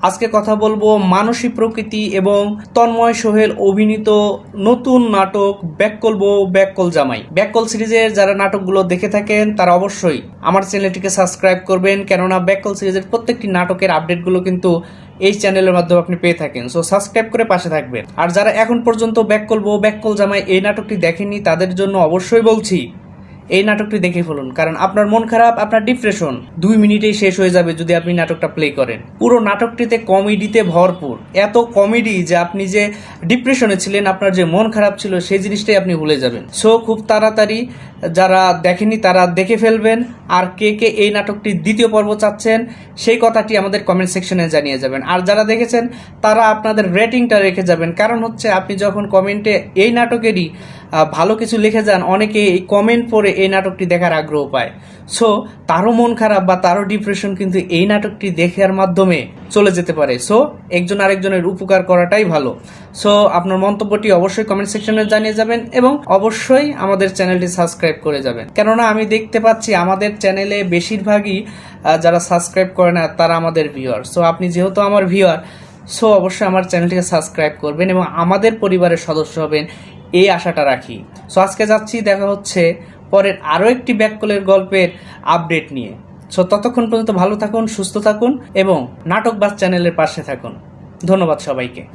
আজকে কথা বলব মানসী প্রকৃতি এবং তন্ময় সোহেল অভিনীত নতুন নাটক ব্যাককল বউ ব্যাককল জামাই। ব্যাককল সিরিজের যারা নাটকগুলো দেখে থাকেন, তারা অবশ্যই আমার চ্যানেলটিকে সাবস্ক্রাইব করবেন। কেননা ব্যাককল সিরিজের প্রত্যেকটি নাটকের আপডেটগুলো কিন্তু এই চ্যানেলের মাধ্যমে আপনি পেয়ে থাকেন। সো সাবস্ক্রাইব করে পাশে থাকবেন। আর যারা এখন পর্যন্ত ব্যাককল বউ ব্যাককল জামাই এই নাটকটি দেখেনি তাদের জন্য অবশ্যই বলছি এই নাটকটি দেখে ফেলুন, কারণ আপনার মন খারাপ, আপনার ডিপ্রেশন দুই মিনিটেই শেষ হয়ে যাবে যদি আপনি নাটকটা প্লে করেন। পুরো নাটকটিতে কমেডিতে ভরপুর। এত কমেডি যে আপনি যে ডিপ্রেশনে ছিলেন, আপনার যে মন খারাপ ছিল, সেই জিনিসটাই আপনি ভুলে যাবেন। সো খুব তাড়াতাড়ি যারা দেখেনি তারা দেখে ফেলবেন। আর কে কে এই নাটকটি দ্বিতীয় পর্ব চাচ্ছেন, সেই কথাটি আমাদের কমেন্ট সেকশনে জানিয়ে যাবেন। আর যারা দেখেছেন, তারা আপনাদের রেটিংটা রেখে যাবেন। কারণ হচ্ছে, আপনি যখন কমেন্টে এই নাটকেরই ভালো কিছু লিখে যান অনেকে এই কমেন্ট পড়ে এই নাটকটি দেখার আগ্রহ পায়। সো তারও মন খারাপ বা তারও ডিপ্রেশন কিন্তু এই নাটকটি দেখার মাধ্যমে চলে যেতে পারে। সো একজন আরেকজনের উপকার করাটাই ভালো। সো আপনার মন্তব্যটি অবশ্যই কমেন্ট সেকশনে জানিয়ে যাবেন এবং অবশ্যই আমাদের চ্যানেলটি সাবস্ক্রাইব করে যাবেন। কেননা আমি দেখতে পাচ্ছি আমাদের চ্যানেলে বেশিরভাগই যারা সাবস্ক্রাইব করে না, তারা আমাদের ভিউয়ার সো আপনি যেহেতু আমার ভিউয়ার সো অবশ্যই আমার চ্যানেলটিকে সাবস্ক্রাইব করবেন এবং আমাদের পরিবারের সদস্য হবেন এই আশাটা রাখি। সো আজকে যাচ্ছি, দেখা হচ্ছে পরের আরও একটি ব্যাককলের গল্পের আপডেট নিয়ে। সো ততক্ষণ পর্যন্ত ভালো থাকুন, সুস্থ থাকুন এবং নাটক বাস চ্যানেলের পাশে থাকুন। ধন্যবাদ সবাইকে।